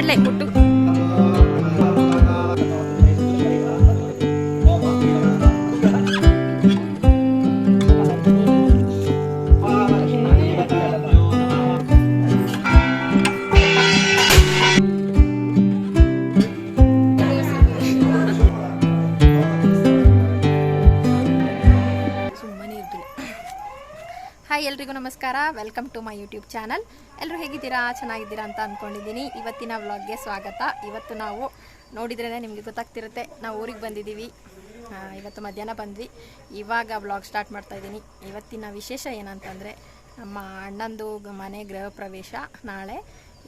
ಮಾಡ್ಲೆ ಮುಟ್ಟು ಹಾಯ್ ಎಲ್ರಿಗೂ ನಮಸ್ಕಾರ. Welcome to my YouTube channel ಎಲ್ಲರೂ ಹೇಗಿದ್ದೀರಾ? ಚೆನ್ನಾಗಿದ್ದೀರಾ ಅಂತ ಅಂದ್ಕೊಂಡಿದ್ದೀನಿ ಇವತ್ತಿನ ವ್ಲಾಗ್ಗೆ ಸ್ವಾಗತ. ಇವತ್ತು ನಾವು ನೋಡಿದ್ರೇ ನಿಮಗೆ ಗೊತ್ತಾಗ್ತಿರುತ್ತೆ. ನಾವು ಊರಿಗೆ ಬಂದಿದ್ದೀವಿ. ಇವತ್ತು ಮಧ್ಯಾಹ್ನ ಬಂದ್ವಿ. ಇವಾಗ ವ್ಲಾಗ್ ಸ್ಟಾರ್ಟ್ ಮಾಡ್ತಾಯಿದ್ದೀನಿ ಇವತ್ತಿನ ವಿಶೇಷ ಏನಂತಂದರೆ, ನಮ್ಮ ಅಣ್ಣಂದು ಮನೆ ಗೃಹ ಪ್ರವೇಶ ನಾಳೆ.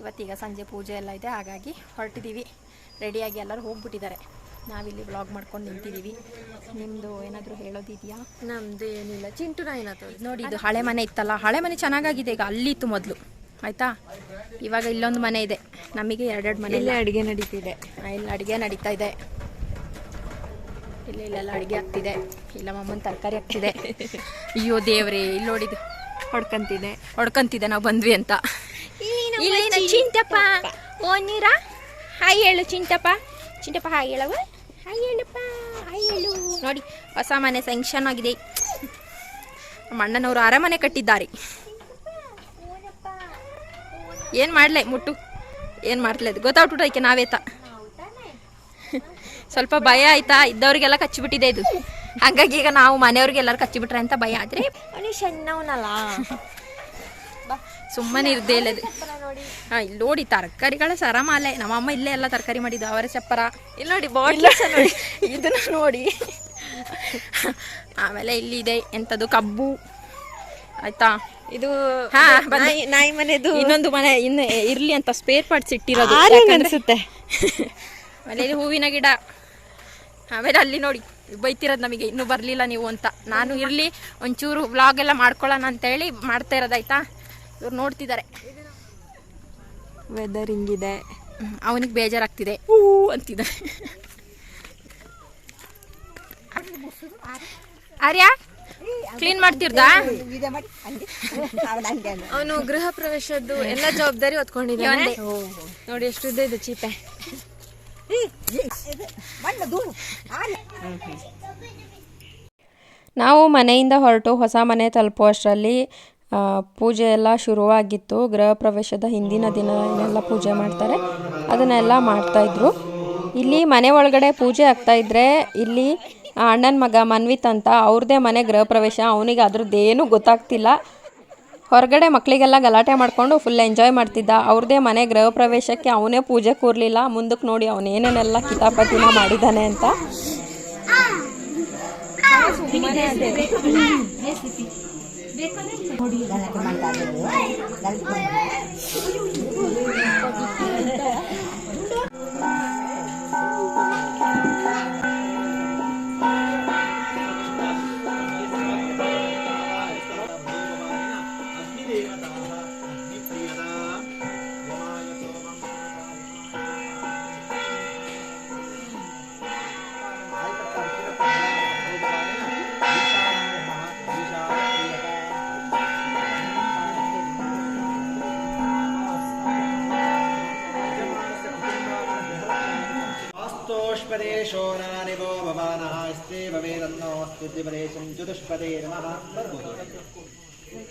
ಇವತ್ತೀಗ ಸಂಜೆ ಪೂಜೆ ಎಲ್ಲ ಇದೆ. ಹಾಗಾಗಿ ಹೊರಟಿದ್ದೀವಿ. ರೆಡಿಯಾಗಿ ಎಲ್ಲರೂ ಹೋಗ್ಬಿಟ್ಟಿದ್ದಾರೆ. ನಾವಿಲ್ಲಿ ಬ್ಲಾಗ್ ಮಾಡ್ಕೊಂಡು ನಿಂತಿದ್ದೀವಿ. ನಿಮ್ಮದು ಏನಾದರೂ ಹೇಳೋದಿದೆಯಾ? ನಮ್ದು ಏನಿಲ್ಲ. ಚಿಂಟು ಏನಾದ್ರು ನೋಡಿ ಇದು ಹಳೆ ಮನೆ ಇತ್ತಲ್ಲ ಹಳೆ ಮನೆ ಚೆನ್ನಾಗಾಗಿದೆ ಈಗ ಅಲ್ಲಿ ಇತ್ತು ಮೊದಲು. ಆಯ್ತಾ? ಇವಾಗ ಇಲ್ಲೊಂದು ಮನೆ ಇದೆ. ನಮಗೆ ಎರಡೆರಡು ಮನೆ ಇಲ್ಲೇ. ಅಡುಗೆ ನಡೀತಿದೆ. ಇಲ್ಲಿ ಅಡುಗೆ ನಡೀತಾ ಇದೆ. ಇಲ್ಲಿ ಇಲ್ಲೆಲ್ಲ ಅಡುಗೆ ಆಗ್ತಿದೆ. ಇಲ್ಲ ಮಮ್ಮನ ತರಕಾರಿ ಆಗ್ತಿದೆ. ಅಯ್ಯೋ ದೇವ್ರಿ ಇಲ್ಲಿ ನೋಡಿದ್ದು ಹೊಡ್ಕಂತಿದೆ. ಹೊಡ್ಕಂತಿದೆ ನಾವು ಬಂದ್ವಿ ಅಂತ. ಇಲ್ಲಿ ನಾ ಚಿಂಟಪ್ಪ. ಓ ನೀರಾ? ಹಾಯ್ ಹೇಳು ಚಿಂತಪ್ಪ ಚಿಂಟಪ್ಪ ಹಾಯ್ ಹೇಳವ ನೋಡಿ ಹೊಸ ಮನೆ ಸ್ಯಾಂಕ್ಷನ್ ಆಗಿದೆ. ನಮ್ಮ ಅಣ್ಣನವರು ಅರಮನೆ ಕಟ್ಟಿದ್ದಾರೆ. ಏನು ಮಾಡ್ಲೆ ಮುಟ್ಟು? ಏನು ಅದು? ಗೊತ್ತಾಗ್ಬಿಟ್ಟು ನಾವೇತ ಸ್ವಲ್ಪ ಭಯ ಆಯ್ತಾ? ಇದ್ದವ್ರಿಗೆಲ್ಲ ಕಚ್ಚಿಬಿಟ್ಟಿದೆ ಇದು. ಹಾಗಾಗಿ ಈಗ ನಾವು ಮನೆಯವ್ರಿಗೆಲ್ಲರೂ ಕಚ್ಚಿಬಿಟ್ರೆ ಅಂತ ಭಯ ಆದರೆ ಅವನಿಗೆ ಸಣ್ಣವನಲ್ಲ ಸುಮ್ಮನೆ ಇರ್ದೇ ಇಲ್ಲ ಹಾ ಇಲ್ಲಿ ನೋಡಿ ತರಕಾರಿಗಳ ಸರಮಾಲೆ. ನಮ್ಮಮ್ಮ ಇಲ್ಲೇ ಎಲ್ಲ ತರಕಾರಿ ಮಾಡಿದ್ದು ಅವರ ಚಪ್ಪರ. ಇಲ್ಲಿ ನೋಡಿ ಬಾಟ್ಲ ನೋಡಿ. ಇದನ್ನ ನೋಡಿ. ಆಮೇಲೆ ಇಲ್ಲಿ ಇದೆ ಎಂಥದ್ದು ಕಬ್ಬು. ಆಯ್ತಾ? ಇದು ನಾಯಿ ಮನೆದು. ಇನ್ನೊಂದು ಮನೆ ಇನ್ನು ಇರ್ಲಿ ಅಂತ ಸ್ಪೇರ್ ಪಾರ್ಟ್ಸ್ ಇಟ್ಟಿರೋದು. ಅನ್ಸುತ್ತೆ. ಆಮೇಲೆ ಇಲ್ಲಿ ಹೂವಿನ ಗಿಡ. ಆಮೇಲೆ ಅಲ್ಲಿ ನೋಡಿ ಬೈತಿರೋದು ನಮಗೆ ಇನ್ನೂ ಬರಲಿಲ್ಲ ನೀವು ಅಂತ. ನಾನು ಇರಲಿ ಒಂಚೂರು ವ್ಲಾಗ್ ಎಲ್ಲ ಮಾಡ್ಕೊಳ್ಳೋಣ ಅಂತೇಳಿ ಮಾಡ್ತಾ ಇರೋದಾಯ್ತಾ ಇವ್ರು ನೋಡ್ತಿದ್ದಾರೆ. ವೆದರ್ ಹಿಂಗಿದೆ. ಅವನಿಗೆ ಬೇಜಾರಾಗ್ತಿದೆ. ಹೂ ಅಂತಿದ್ದಾರೆ. ಆರ್ಯ ಕ್ಲೀನ್ ಮಾಡ್ತಿರ್ದಾ? ಅವನು ಗೃಹ ಪ್ರವೇಶದ್ದು ಎಲ್ಲ ಜವಾಬ್ದಾರಿ ಹೊತ್ಕೊಂಡಿದ್ದಾನೆ. ನೋಡಿ ಎಷ್ಟು ಉದ್ದ ಇದೆ ಚೀಪೆ. ನಾವು ಮನೆಯಿಂದ ಹೊರಟು ಹೊಸ ಮನೆ ತಲುಪುವಷ್ಟರಲ್ಲಿ ಪೂಜೆ ಎಲ್ಲ ಶುರುವಾಗಿತ್ತು. ಗೃಹ ಪ್ರವೇಶದ ಹಿಂದಿನ ದಿನ ಏನೆಲ್ಲ ಪೂಜೆ ಮಾಡ್ತಾರೆ. ಅದನ್ನೆಲ್ಲ ಮಾಡ್ತಾಯಿದ್ರು ಇಲ್ಲಿ ಮನೆ ಒಳಗಡೆ ಪೂಜೆ ಆಗ್ತಾ ಇದ್ರೆ ಇಲ್ಲಿ ಅಣ್ಣನ ಮಗ ಮನ್ವಿತ್ ಅಂತ ಅವ್ರದ್ದೇ ಮನೆ ಗೃಹ ಪ್ರವೇಶ. ಅವನಿಗೆ ಅದ್ರದ್ದೇನು ಗೊತ್ತಾಗ್ತಿಲ್ಲ. ಹೊರಗಡೆ ಮಕ್ಕಳಿಗೆಲ್ಲ ಗಲಾಟೆ ಮಾಡಿಕೊಂಡು ಫುಲ್ ಎಂಜಾಯ್ ಮಾಡ್ತಿದ್ದ. ಅವ್ರದೇ ಮನೆ ಗೃಹ ಪ್ರವೇಶಕ್ಕೆ ಅವನೇ ಪೂಜೆ ಕೂರಲಿಲ್ಲ. ಮುಂದಕ್ಕೆ ನೋಡಿ ಅವನೇನೇನೆಲ್ಲ ಕಿತಾಪತಿನ ಮಾಡಿದ್ದಾನೆ ಅಂತ. Déjale. Morir a ருத்ரிபदेशं चतुष्पदे नमः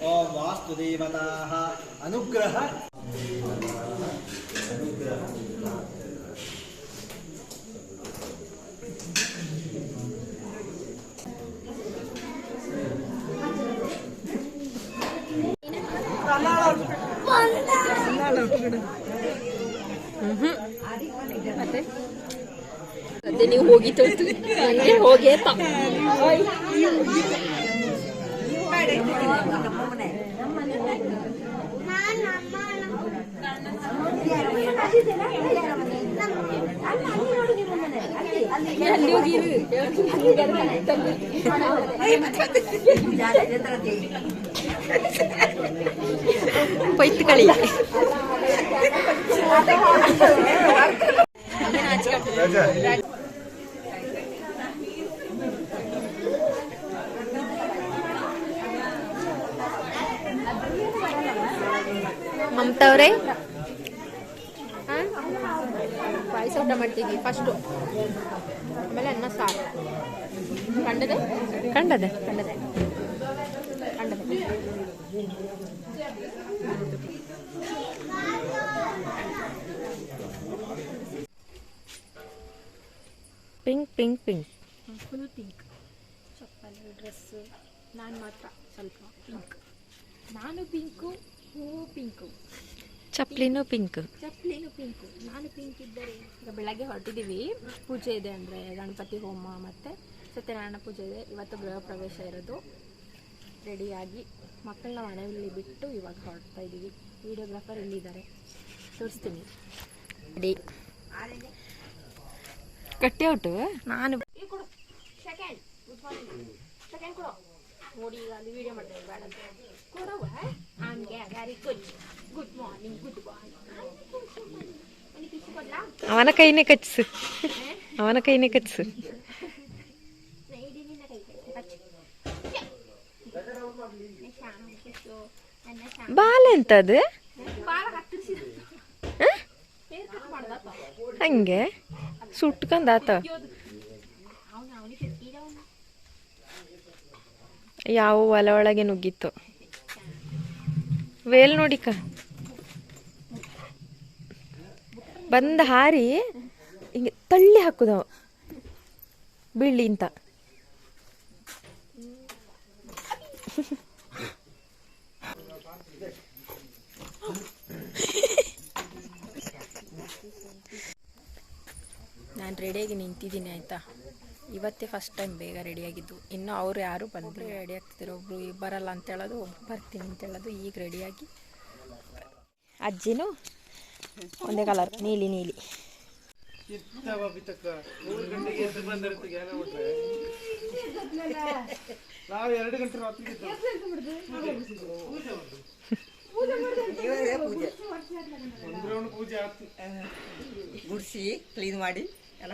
ॐ वास्तुदेवताः अनुग्रह கண்ணால விட்டுக்கிடு ಹೋಗಿ ತೊಳ್ತು ಹಂಗೆ ಹೋಗಿ ಅಂತ ಅಲ್ಲಿ ಹೋಗಿ ಇರು. ಪೈತ್ಕಳಿ ಮಮತಾ ಅವರೇ ಪಾಯಸ ಊಟ ಮಾಡ್ತೀವಿ ಫಸ್ಟು ಆಮೇಲೆ ಅನ್ನ ಸಾರು. ಕಂಡದೆ? ಕಂಡದೆ. ಕಂಡದೆ. ಕಂಡದೆ. Pink pink pink. Full pink ಚಪ್ಪಲಿ ಡ್ರೆಸ್ ನಾನು ಮಾತ್ರ ಸ್ವಲ್ಪ ಪಿಂಕ್ ನಾನು ಪಿಂಕು ಹೂವು ಪಿಂಕು. ಚಪ್ಲಿನೂ ಪಿಂಕ್. ಚಪ್ಲಿನೂ ಪಿಂಕು. ನಾನು ಪಿಂಕ್ ಇದ್ದರೆ ಈಗ ಬೆಳಗ್ಗೆ ಹೊರಟಿದ್ದೀವಿ. ಪೂಜೆ ಇದೆ ಅಂದರೆ ಗಣಪತಿ ಹೋಮ ಮತ್ತು ಸತ್ಯನಾರಾಯಣ ಪೂಜೆ ಇದೆ. ಇವತ್ತು ಗೃಹ ಪ್ರವೇಶ ಇರೋದು. ರೆಡಿಯಾಗಿ ಮಕ್ಕಳನ್ನ ಮನೆಯಲ್ಲಿ ಬಿಟ್ಟು ಇವಾಗ ಹೊರಡ್ತಾ ಇದ್ದೀವಿ. ವಿಡಿಯೋಗ್ರಾಫರ್ ಇಲ್ಲಿದ್ದಾರೆ ತೋರಿಸ್ತೀನಿ. ರೆಡಿ. ಕಟ್ಟಿ ಔಟು ನಾನು ಕೊಡು. ಸೆಕೆಂಡ್ ಸೆಕೆಂಡ್ ಕೊಡು. ನೋಡಿ, ಈಗ ಅಲ್ಲಿ ವಿಡಿಯೋ ಮಾಡ್ತೇವೆ ಬೇಡ ಕೊಡವ ಹಂಗೆ very good good morning good morning ಅವನ ಕೈನೇ ಕಚ್ಸು. ಅವನ ಕೈನೇ ಕಚ್ಸು. ಬಾಲ್ ಎಂತದು ಹಂಗೆ? ಸುಟ್ಕೊಂಡಾತ ಅವನಿಗೆ ಇರೋನು ಯಾವ ಒಲ ಒಳಗೆ ನುಗ್ಗಿತ್ತು? ವೇಲ್ ನೋಡಿಕ ಬಂದ ಹಾರಿ ಹಿಂಗೆ ತಳ್ಳಿ ಹಾಕುದವ ಬಿಳ್ಳಿ ಅಂತ. ನಾನು ರೆಡಿಯಾಗಿ ನಿಂತಿದ್ದೀನಿ, ಆಯಿತಾ? ಇವತ್ತೇ ಫಸ್ಟ್ ಟೈಮ್ ಬೇಗ ರೆಡಿಯಾಗಿದ್ದು ಇನ್ನು ಅವ್ರು ಯಾರು ಬಂದರೆ ರೆಡಿ ಆಗ್ತಿದ್ರು. ಒಬ್ರು ಈಗ ಬರಲ್ಲ ಅಂತ ಹೇಳೋದು ಒಬ್ರು ಬರ್ತೀನಿ ಅಂತ ಹೇಳೋದು ಈಗ ರೆಡಿಯಾಗಿ ಅಜ್ಜಿನೂ ಒಂದೇ ಕಲರ್ ನೀಲಿ ನೀಲಿ. ಗುಡಿಸಿ ಕ್ಲೀನ್ ಮಾಡಿ ಎಲ್ಲ.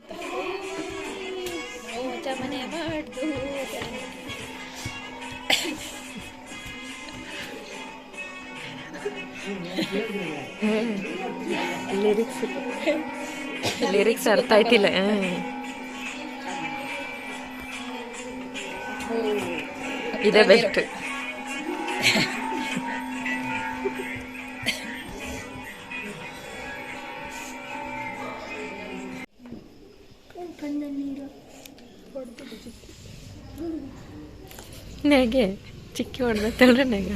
ಲಿರಿಕ್ಸ್ ಲಿರಿಕ್ಸ್ ಅರ್ಥ ಆಯ್ತಿಲ್ಲ. ಇದೆ ಬೆಸ್ಟ್ ನೆಗೆ ಚಿಕ್ಕಿ ಹೊಡೆದತ್ತಲ್ರ ನೆಗೆ.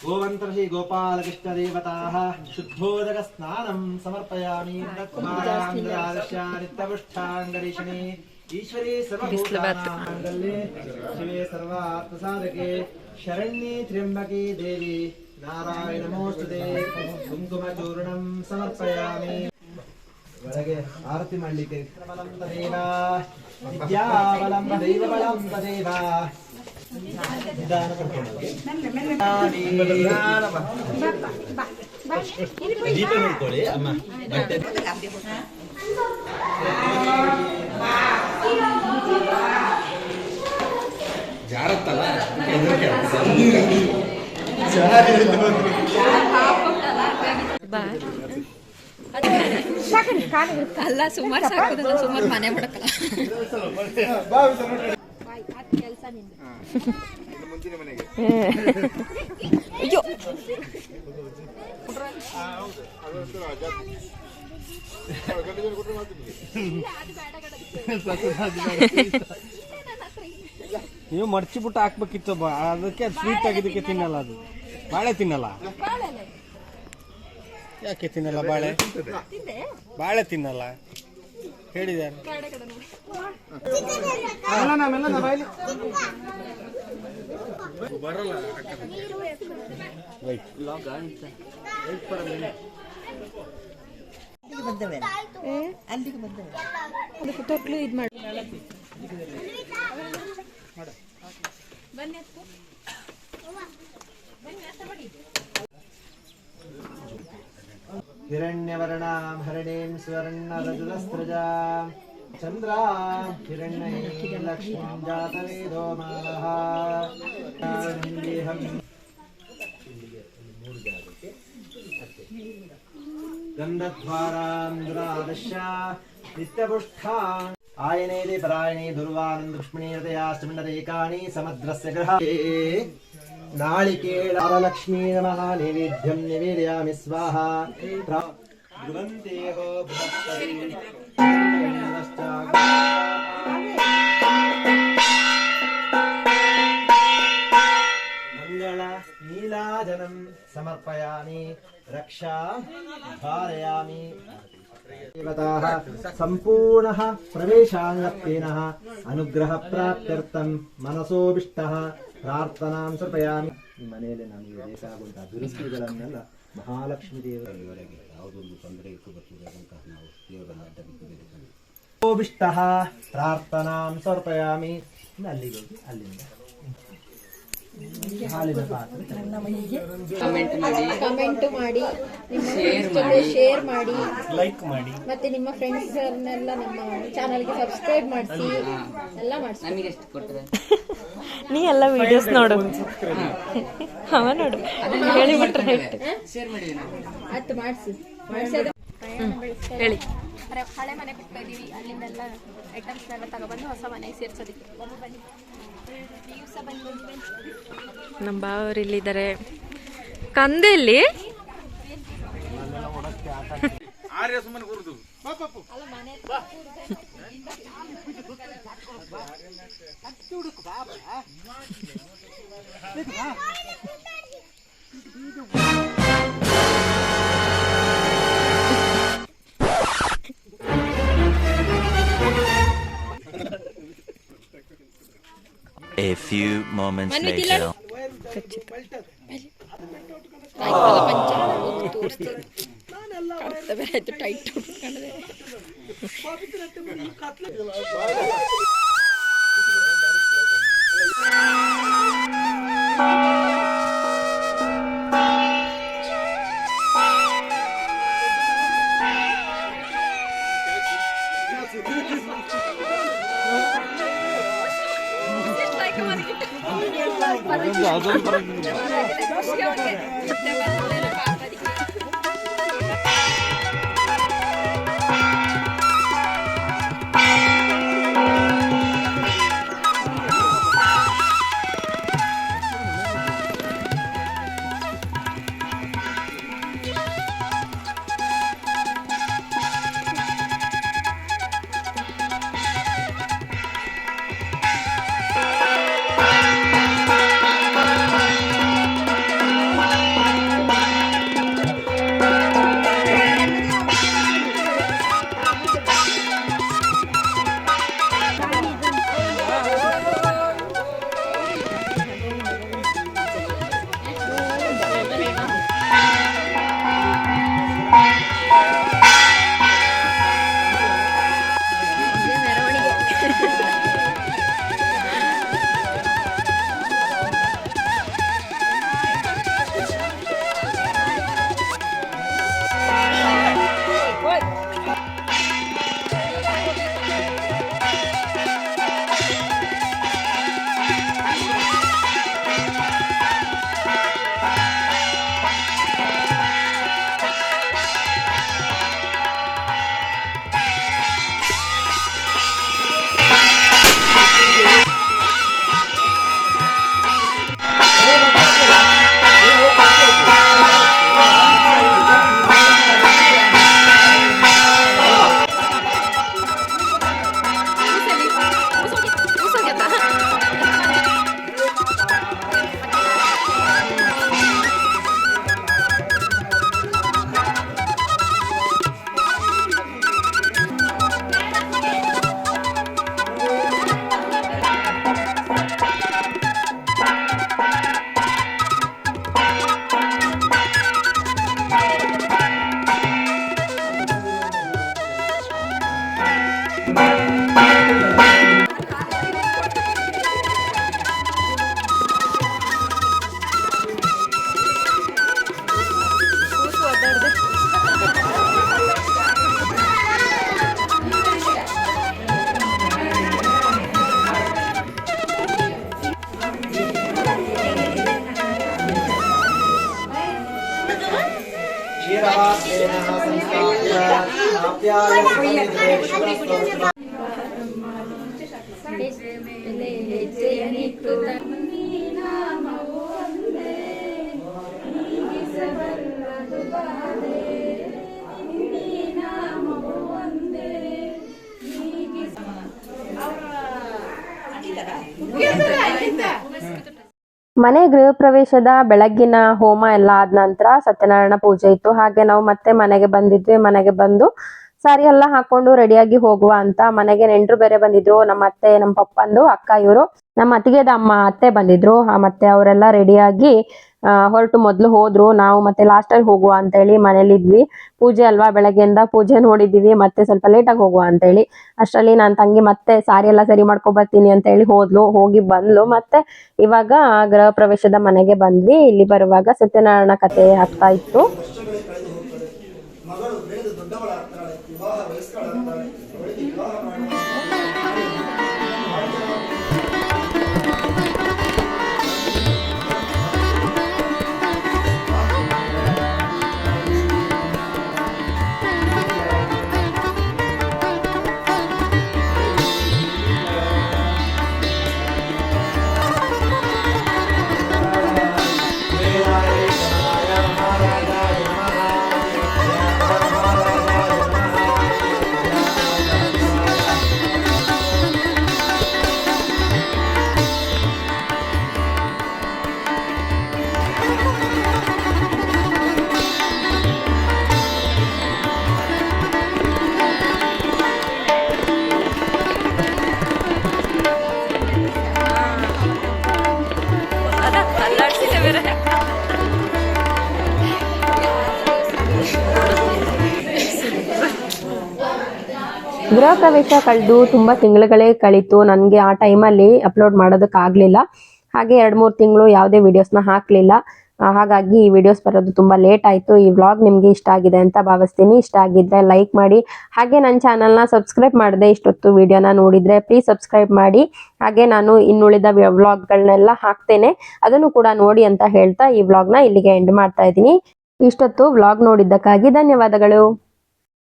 గోవంతర్హి గోపాలకృష్ణదేవతాः శుద్ధోదకస్నానం సమర్పయామి. నిత్యముష్టాంగరీషిణి ఈశ్వరే సర్వభూతానాంగల్యే శివే సర్వాత్మసాధకే శరణ్యే త్ర్యంబకే దేవి. నారాయణమోస్తుదే కుంకుమచూర్ణం సమర్పయామి. ಒಳಗೆ ಆರತಿ ಮಾಡಲಿಕ್ಕೆ ಬಲಂ ತದೇವ ವಿದ್ಯಾಬಲಂ ದೈವಬಲಂ ತದೇವ ದೀಪ ಅಮ್ಮ ಬಟ್ಟೆ ಜಾರತ್ತಲ್ಲ ಅಲ್ಲ ಸುಮಾರು ಸಾಕೋದಲ್ಲ ಸುಮಾರು ಮನೆ ಮಾಡಕ್ಕಲ್ಲ ಅಯ್ಯೋ. ನೀವು ಮಡ್ಚಿಬಿಟ್ಟು ಹಾಕ್ಬೇಕಿತ್ತು ಅದಕ್ಕೆ ಸ್ವೀಟ್ ಆಗಿದ್ದಕ್ಕೆ ತಿನ್ನಲ್ಲ. ಅದು. ಬಾಳೆ ತಿನ್ನಲ್ಲ? ಯಾಕೆ ತಿನ್ನಲ್ಲ ಬಾಳೆ? ಬಾಳೆ ತಿನ್ನಲ್ಲ? ಹೇಳಿದ್ದಾರೆ. Wait. ಅಲ್ಲಿಗೆ ಬಂದವೆ ಅಲ್ಲಿಗೆ ಇದು ಮಾಡಿ हिरण्यवर्णां हरिणीं स्वर्णरजतस्रजा चन्द्रा हिरण्यैः लक्ष्मीं जातवेदो मानः देहम् गन्धद्वारान्द्रादश्य नित्यपुष्ठा आयनेति परायणे दुर्वानं दुष्मणीरतयाष्टमिण्डरेकाणि समद्रस्य ग्रहे नाळिकेळारलक्ष्मी नमः नैवेद्यं निवेदयामि स्वाहा प्रा- ध्रुवन्तेः बृहस्पतिः मङ्गल नीलाजनं समर्पयामि रक्षा धारयामि देवताः सम्पूर्णः प्रवेशाङ्गत्वेनः अनुग्रहप्राप्त्यर्थं मनसोऽभिष्टः ಪ್ರಾರ್ಥನಾಂ ಸರ್ಪಯಾಮಿ ಮನೆಯಲ್ಲಿ ನಮಗೆ ಬೇಕಾಗುವಂತಹ ದುರಸ್ತಿಗಳನ್ನೆಲ್ಲ ಮಹಾಲಕ್ಷ್ಮಿ ದೇವರವರೆಗೆ ಯಾವುದೊಂದು ತೊಂದರೆ ಇಟ್ಟು ಬರ್ತಿರುವಂತಹ ನಾವು ದೇವರನ್ನ ಅಡ್ಡ ಪ್ರಾರ್ಥನಾಂ ಸರ್ಪಯಾಮಿ ಅಲ್ಲಿಗೆ ಹೋಗಿ ಅಲ್ಲಿಂದ ಕಮೆಂಟ್ ಮಾಡಿ. ನಿಮ್ಮ ಶೇರ್ ಮಾಡಿ. ಲೈಕ್ ಮಾಡಿ. ಮತ್ತೆ ನಿಮ್ಮ ಫ್ರೆಂಡ್ಸ್ ಎಲ್ಲ ನಮ್ಮ ಚಾನಲ್ಗೆ ಸಬ್ಸ್ಕ್ರೈಬ್ ಮಾಡಿಸಿ. ಎಲ್ಲ ಮಾಡಿಸಿ. ನೀ ಎಲ್ಲ ವಿಡಿಯೋಸ್ ನೋಡು. ಅವ ನೋಡು. ಹೇಳಿಬಿಟ್ರೆ ಆಯ್ತು. ಮಾಡಿಸಿ. ಮಾಡಿಸಿ ಅದು. ಹೇಳಿ. ಹಳೆ ಹಳೆ ಮನೆ ಬಿಟ್ಟು ಇದೀವಿ. ಅಲ್ಲಿಂದೆಲ್ಲ ಐಟಮ್ಸ್ನೆಲ್ಲ ತಗೊಬಂದು ಹೊಸ ಮನೆಗೆ ಸೇರ್ಸೋದಕ್ಕೆ. ಬನ್ನಿ. ನಮ್ಮ ಬಾವರು ಇಲ್ಲಿದ್ದಾರೆ. ಕಂದೆಲ್ಲಿ A few moments later. Thank you. 好的，好的，好的。ಮನೆ ಗೃಹ ಪ್ರವೇಶದ ಬೆಳಗ್ಗಿನ ಹೋಮ ಎಲ್ಲ ಆದ ನಂತರ ಸತ್ಯನಾರಾಯಣ ಪೂಜೆ ಇತ್ತು. ಹಾಗೆ ನಾವು ಮತ್ತೆ ಮನೆಗೆ ಬಂದಿದ್ವಿ. ಮನೆಗೆ ಬಂದು ಸಾರಿ ಎಲ್ಲ ಹಾಕೊಂಡು ರೆಡಿಯಾಗಿ ಹೋಗುವ ಅಂತ ಮನೆಗೆ ನೆಂಟರು ಬೇರೆ ಬಂದಿದ್ರು, ನಮ್ಮ ಅತ್ತೆ, ನಮ್ಮ ಪಪ್ಪಂದು, ಅಕ್ಕ ಇವರು. ನಮ್ಮ ಅತ್ತಿಗೆದ ಅಮ್ಮ ಅತ್ತೆ ಬಂದಿದ್ರು. ಮತ್ತೆ ಅವರೆಲ್ಲ ರೆಡಿಯಾಗಿ ಹೊರಟು ಮೊದಲು ಹೋದ್ರು. ನಾವು ಮತ್ತೆ ಲಾಸ್ಟಲ್ಲಿ ಹೋಗುವ ಅಂತ ಹೇಳಿ ಮನೇಲಿ ಇದ್ವಿ. ಪೂಜೆ ಅಲ್ವಾ? ಬೆಳಗ್ಗೆಯಿಂದ ಪೂಜೆ ನೋಡಿದ್ವಿ ಮತ್ತೆ ಸ್ವಲ್ಪ ಲೇಟಾಗಿ ಹೋಗುವ ಅಂತ ಹೇಳಿ. ಅಷ್ಟರಲ್ಲಿ ನನ್ನ ತಂಗಿ ಮತ್ತೆ ಸಾರಿ ಎಲ್ಲ ಸರಿ ಬರ್ತೀನಿ ಅಂತ ಹೇಳಿ ಹೋದ್ಲು. ಹೋಗಿ ಬಂದ್ಲು. ಮತ್ತೆ ಇವಾಗ ಗೃಹ ಪ್ರವೇಶದ ಮನೆಗೆ ಬಂದ್ವಿ. ಇಲ್ಲಿ ಬರುವಾಗ ಸತ್ಯನಾರಾಯಣ ಕಥೆ ಆಗ್ತಾ ಇತ್ತು. ಗೃಹ ಪ್ರವೇಶ ಕಳೆದು ತುಂಬಾ ತಿಂಗಳುಗಳೇ ಕಳೀತು. ನನಗೆ ಆ ಟೈಮಲ್ಲಿ ಅಪ್ಲೋಡ್ ಮಾಡೋದಕ್ಕಾಗಲಿಲ್ಲ. ಹಾಗೆ ಎರಡು ಮೂರು ತಿಂಗಳು ಯಾವುದೇ ವಿಡಿಯೋಸ್ನ ಹಾಕಲಿಲ್ಲ. ಹಾಗಾಗಿ ಈ ವಿಡಿಯೋಸ್ ಬರೋದು ತುಂಬ ಲೇಟ್ ಆಯಿತು. ಈ ವ್ಲಾಗ್ ನಿಮಗೆ ಇಷ್ಟ ಆಗಿದೆ ಅಂತ ಭಾವಿಸ್ತೀನಿ. ಇಷ್ಟ ಆಗಿದ್ದರೆ ಲೈಕ್ ಮಾಡಿ. ಹಾಗೆ ನನ್ನ ಚಾನಲ್ನ ಸಬ್ಸ್ಕ್ರೈಬ್ ಮಾಡದೆ ಇಷ್ಟೊತ್ತು ವಿಡಿಯೋನ ನೋಡಿದರೆ ಪ್ಲೀಸ್ ಸಬ್ಸ್ಕ್ರೈಬ್ ಮಾಡಿ. ಹಾಗೆ ನಾನು ಇನ್ನುಳಿದ ವ್ಲಾಗ್ಗಳನ್ನೆಲ್ಲ ಹಾಕ್ತೇನೆ. ಅದನ್ನು ಕೂಡ ನೋಡಿ ಅಂತ ಹೇಳ್ತಾ ಈ ವ್ಲಾಗ್ನ ಇಲ್ಲಿಗೆ ಎಂಡ್ ಮಾಡ್ತಾ ಇದ್ದೀನಿ. ಇಷ್ಟೊತ್ತು ವ್ಲಾಗ್ ನೋಡಿದ್ದಕ್ಕಾಗಿ ಧನ್ಯವಾದಗಳು.